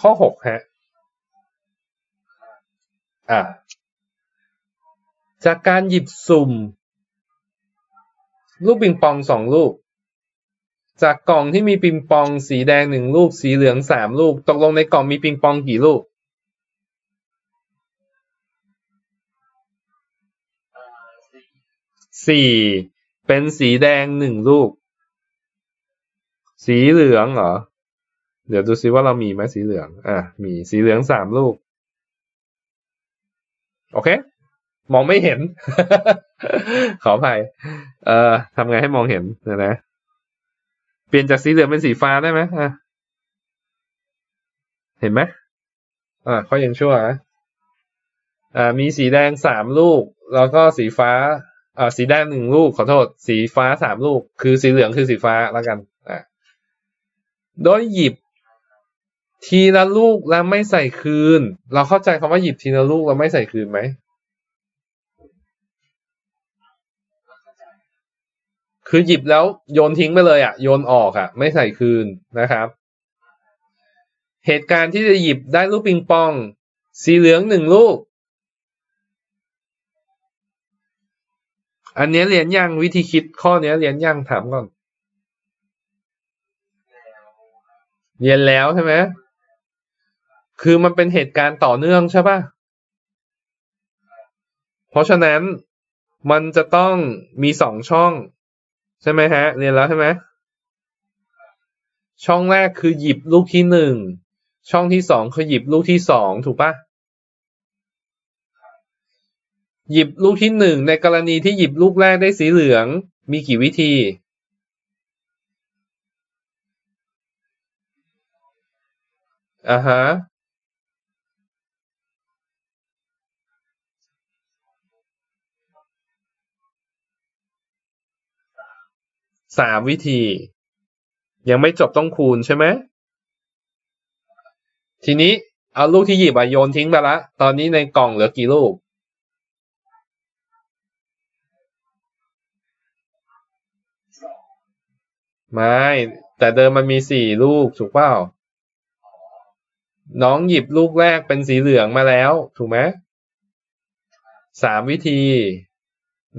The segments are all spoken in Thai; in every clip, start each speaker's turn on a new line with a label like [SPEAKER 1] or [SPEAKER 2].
[SPEAKER 1] ข้อหกฮะอะจากการหยิบสุ่ม ลูกปิงปองสองลูก จากกล่องที่มีปิงปอง สีแดงหนึ่งลูก สีเหลืองสามลูก ตกลงในกล่องมีปิงปองกี่ลูกสี่เป็นสีแดงหนึ่งลูก สีเหลืองเหรอ เดี๋ยวดูซิว่าเรามีไหมสีเหลือง อะ มีสีเหลืองสามลูก โอเค มองไม่เห็น ขออภัย เอ่อทำไงให้มองเห็นนะนะ เปลี่ยนจากสีเหลืองเป็นสีฟ้าได้ไหมอะ เห็นไหมอ่าเขายังชั่วนะอ่า มีสีแดงสามลูก แล้วก็สีฟ้า อ่า สีแดงหนึ่งลูก ขอโทษ สีฟ้าสามลูก คือสีเหลืองคือสีฟ้าแล้วกัน อ่าโดยหยิบ ทีละลูกแล้วไม่ใส่คืน เราเข้าใจคำว่าหยิบทีละลูกแล้วไม่ใส่คืนไหม คือหยิบแล้วโยนทิ้งไปเลยอะโยนออกอะไม่ใส่คืนนะครับ เหตุการณ์ที่จะหยิบได้ลูกปิงปอง สีเหลืองหนึ่งลูก อันนี้เรียนยังวิธีคิดข้อนี้เรียนยังถามก่อนเรียนแล้วใช่ไหม คือมันเป็นเหตุการณ์ต่อเนื่องใช่ปะเพราะฉะนั้นมันจะต้องมีสองช่อง ใช่ไหมฮะ เรียนแล้วใช่ไหมช่องแรกคือหยิบลูกที่หนึ่งช่องที่สองคือหยิบลูกที่สองถูกป่ะหยิบลูกที่หนึ่งในกรณีที่หยิบลูกแรกได้สีเหลืองมีกี่วิธี อ่าฮะ สามวิธี ยังไม่จบต้องคูณใช่ไหมทีนี้เอาลูกที่หยิบอะโยนทิ้งไปละ ตอนนี้ในกล่องเหลือกี่ลูก ไม่ แต่เดิมมันมีสี่ลูกถูกเปล่า น้องหยิบลูกแรกเป็นสีเหลืองมาแล้ว ถูกไหมสามวิธี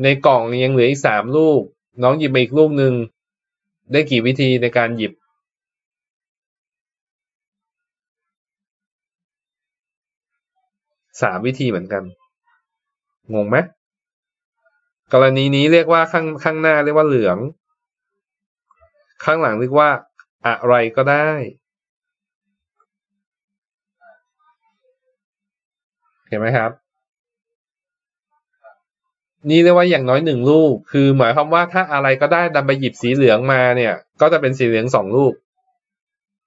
[SPEAKER 1] ในกล่องยังเหลืออีกสามลูก น้องหยิบมาอีกลูกหนึ่งได้กี่วิธีในการหยิบสามวิธีเหมือนกัน งงไหมกรณีนี้เรียกว่าข้างข้างหน้าเรียกว่าเหลือง ข้างหลังเรียกว่า อะไรก็ได้ เห็นไหมครับ นี่เรียกว่าอย่างน้อยหนึ่งลูก คือหมายความว่าถ้าอะไรก็ได้ดันไปหยิบสีเหลืองมาเนี่ย ก็จะเป็นสีเหลืองสองลูก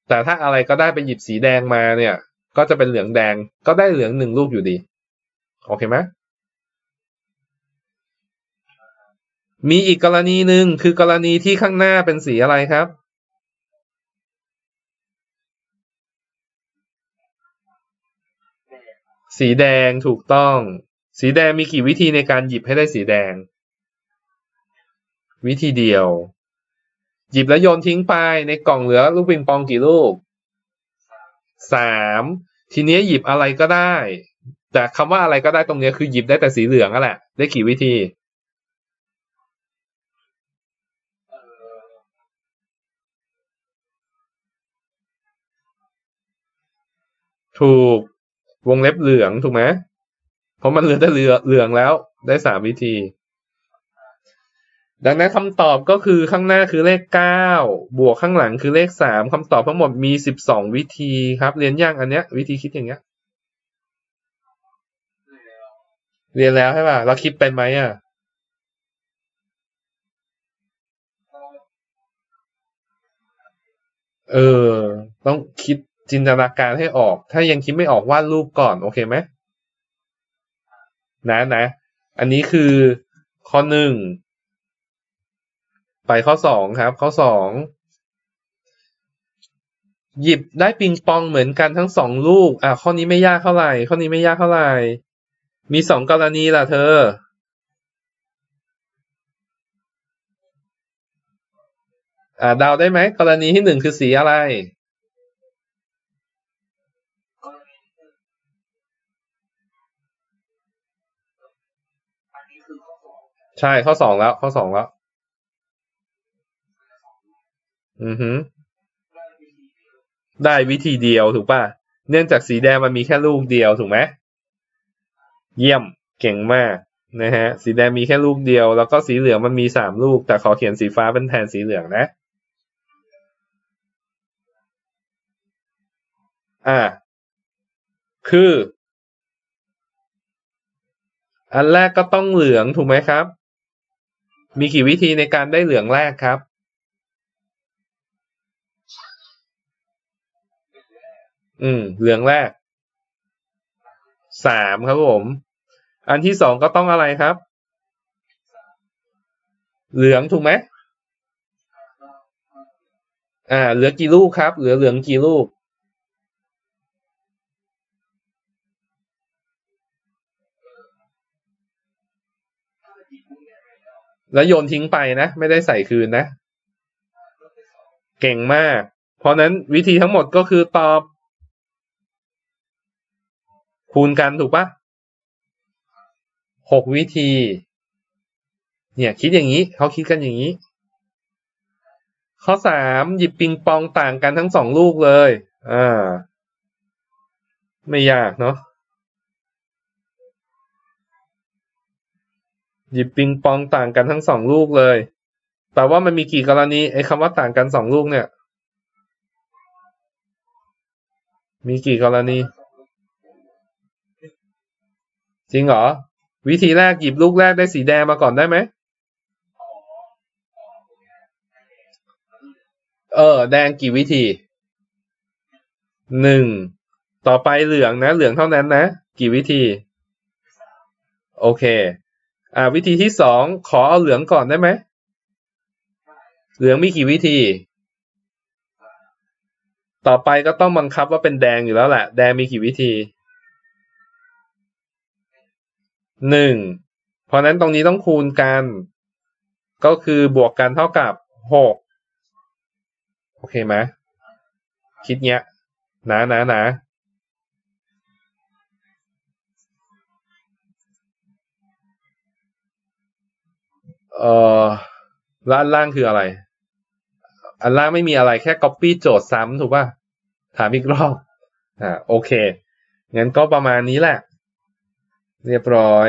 [SPEAKER 1] แต่ถ้าอะไรก็ได้ไปหยิบสีแดงมาเนี่ย ก็จะเป็นเหลืองแดง ก็ได้เหลืองหนึ่งลูกอยู่ดี โอเคไหมมีอีกกรณีหนึ่งคือกรณีที่ข้างหน้าเป็นสีอะไรครับ สีแดงถูกต้อง สีแดงมีกี่วิธีในการหยิบให้ได้สีแดง วิธีเดียว หยิบแล้วโยนทิ้งไปในกล่องเหลือลูกปิงปองกี่ลูกสามทีนี้หยิบอะไรก็ได้ แต่คำว่าอะไรก็ได้ตรงนี้คือหยิบได้แต่สีเหลืองนั่นแหละ ได้กี่วิธีถูกวงเล็บเหลืองถูกไหม เพราะมันเหลือแต่เหลือเหลืองแล้ว ได้สามวิธี ดังนั้นคำตอบก็คือข้างหน้าคือเลขเก้าบวกข้างหลังคือเลขสามคำตอบทั้งหมดมีสิบสองวิธีครับ เรียนย่างอันเนี้ย วิธีคิดอย่างเงี้ย เรียนแล้วใช่ป่ะเราคิดเป็นไหมอะเออ ต้องคิดจินตนาการให้ออก ถ้ายังคิดไม่ออกวาดรูปก่อน โอเคไหม นะนะ อันนี้คือข้อหนึ่งไปข้อสองครับ ข้อสองหยิบได้ปิงปองเหมือนกันทั้งสองลูก อะข้อนี้ไม่ยากเท่าไหร่ ข้อนี้ไม่ยากเท่าไหร่ มีสองกรณีล่ะเธอ อ่าเดาได้ไหมกรณีที่หนึ่งคือสีอะไร ช่ข้อสองแล้ว ข้อสองแล้ว อือฮึ
[SPEAKER 2] ได้วิธีเดียว
[SPEAKER 1] ได้วิธีเดียวถูกป่ะ เนื่องจากสีแดงมันมีแค่ลูกเดียวถูกไหมเยี่ยมเก่งมากนะฮะ สีแดงมีแค่ลูกเดียว แล้วก็สีเหลืองมันมีสามลูก แต่ขอเขียนสีฟ้าเป็นแทนสีเหลืองนะ อ่า คือ อันแรกก็ต้องเหลืองถูกไหมครับ มีกี่วิธีในการได้เหลืองแรกครับ อืม เหลืองแรก สามครับผม อันที่สองก็ต้องอะไรครับ เหลืองถูกไหม อ่า เหลือกี่ลูกครับ เหลือเหลืองกี่ลูก แล้วโยนทิ้งไปนะ ไม่ได้ใส่คืนนะ
[SPEAKER 2] เก่
[SPEAKER 1] งมาก เพราะนั้นวิธีทั้งหมดก็คือตอบ คูณกันถูกปะหกวิธี เนี่ยคิดอย่างนี้ เขาคิดกันอย่างนี้ ข้อสามหยิบปิงปองต่างกันทั้งสองลูกเลย อ่า ไม่ยากเนาะ หยิบปิงปองต่างกันทั้งสองลูกเลยแปลว่ามันมีกี่กรณีไอ้คำว่าต่างกันสองลูกเนี่ย มีกี่กรณี จริงเหรอ วิธีแรกหยิบลูกแรกได้สีแดงมาก่อนได้ไหม
[SPEAKER 2] เอ
[SPEAKER 1] อ แดงกี่วิธีหนึ่งต่อไปเหลืองนะ เหลืองเท่านั้นนะ กี่วิธี โอเค อ่า วิธีที่สองขอเอาเหลืองก่อนได้ไหม เหลืองมีกี่วิธี ต่อไปก็ต้องบังคับว่าเป็นแดงอยู่แล้วแหละ แดงมีกี่วิธีหนึ่งเพราะนั้นตรงนี้ต้องคูณกัน ก็คือบวกกันเท่ากับหกโอเคไหมคิดเงี้ยนะนะนะ เอ่อแล้วอันล่างคืออะไร อันล่างไม่มีอะไรแค่ copy โจทย์ซ้ำถูกป่ะ ถามอีกรอบ อ่า โอเค งั้นก็ประมาณนี้แหละ เรียบร้อย